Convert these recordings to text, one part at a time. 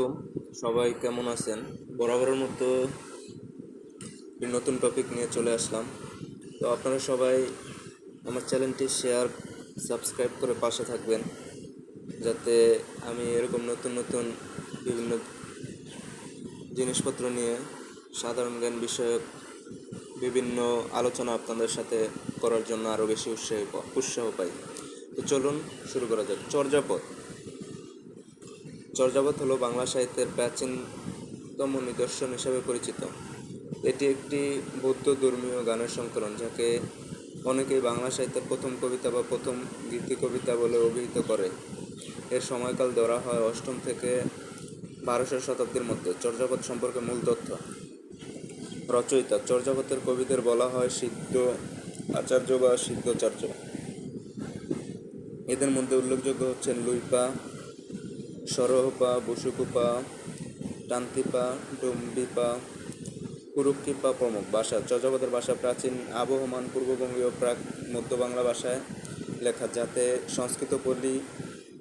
আলাইকুম সবাই কেমন আছেন? বরাবরের মতো নতুন টপিক নিয়ে চলে আসলাম। তো আপনারা সবাই আমার চ্যানেলটি শেয়ার সাবস্ক্রাইব করে পাশে থাকবেন। যাতে আমি এরকম নতুন নতুন বিভিন্ন জিনিসপত্র নিয়ে সাধারণ জ্ঞান বিষয়ক বিভিন্ন আলোচনা আপনাদের সাথে করার জন্য আরও বেশি উৎসাহ উৎসাহ পাই। তো চলুন শুরু করা যাক। চর্যাপদ। চর্যাপদ হলো বাংলা সাহিত্যের প্রাচীনতম নিদর্শন হিসেবে পরিচিত। এটি একটি বৌদ্ধ ধর্মীয় গানের সংকলন, যাকে অনেকেই বাংলা সাহিত্যের প্রথম কবিতা বা প্রথম গীতি কবিতা বলে অভিহিত করে। এর সময়কাল ধরা হয় অষ্টম থেকে বারোশো শতাব্দীর মধ্যে। চর্যাপদ সম্পর্কে মূল তথ্য। রচয়িতা চর্যাপদের কবিদের বলা হয় সিদ্ধ আচার্য বা সিদ্ধাচার্য। এদের মধ্যে উল্লেখযোগ্য হচ্ছেন লুইপা সরহপা, বসুকুপা, টান্তিপা ডম্বিপা কুরুক্ষিপা প্রমুখ ভাষা। চর্যাপদের ভাষা প্রাচীন, আবহমান, পূর্ববঙ্গীয় প্রাক মধ্য বাংলা ভাষায় লেখা, যাতে সংস্কৃত পল্লী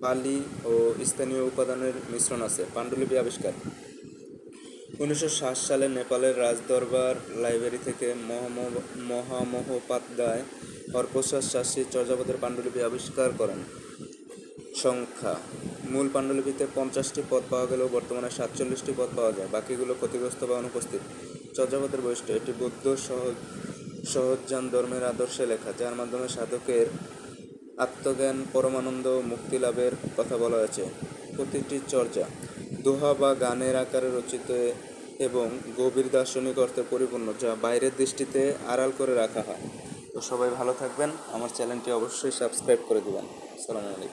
পালি ও স্থানীয় উপাদানের মিশ্রণ আছে। পাণ্ডুলিপি আবিষ্কার। উনিশশো ষাট সালে নেপালের রাজদরবার লাইব্রেরি থেকে মহামহ মহামহোপাধ্যায় হরপ্রসাদ শাস্ত্রী চর্যাপদের পাণ্ডুলিপি আবিষ্কার করেন। সংখ্যা। মূল পাণ্ডুলিপিতে পঞ্চাশটি পদ পাওয়া গেলেও বর্তমানে সাতচল্লিশটি পদ পাওয়া যায়। বাকিগুলো ক্ষতিগ্রস্ত বা অনুপস্থিত। চর্যাপদের বৈশিষ্ট্য, এটি বৌদ্ধ সহজ সহজান ধর্মের আদর্শে লেখা, যার মাধ্যমে সাধকের আত্মজ্ঞান, পরমানন্দ মুক্তি লাভের কথা বলা হয়েছে। প্রতিটি চর্যা দোহা বা গানের আকারে রচিত এবং গভীর দার্শনিক অর্থে পরিপূর্ণ, যা বাইরের দৃষ্টিতে আড়াল করে রাখা হয়। তো সবাই ভালো থাকবেন। আমার চ্যানেলটি অবশ্যই সাবস্ক্রাইব করে দেবেন। সালামু আলাইকুম।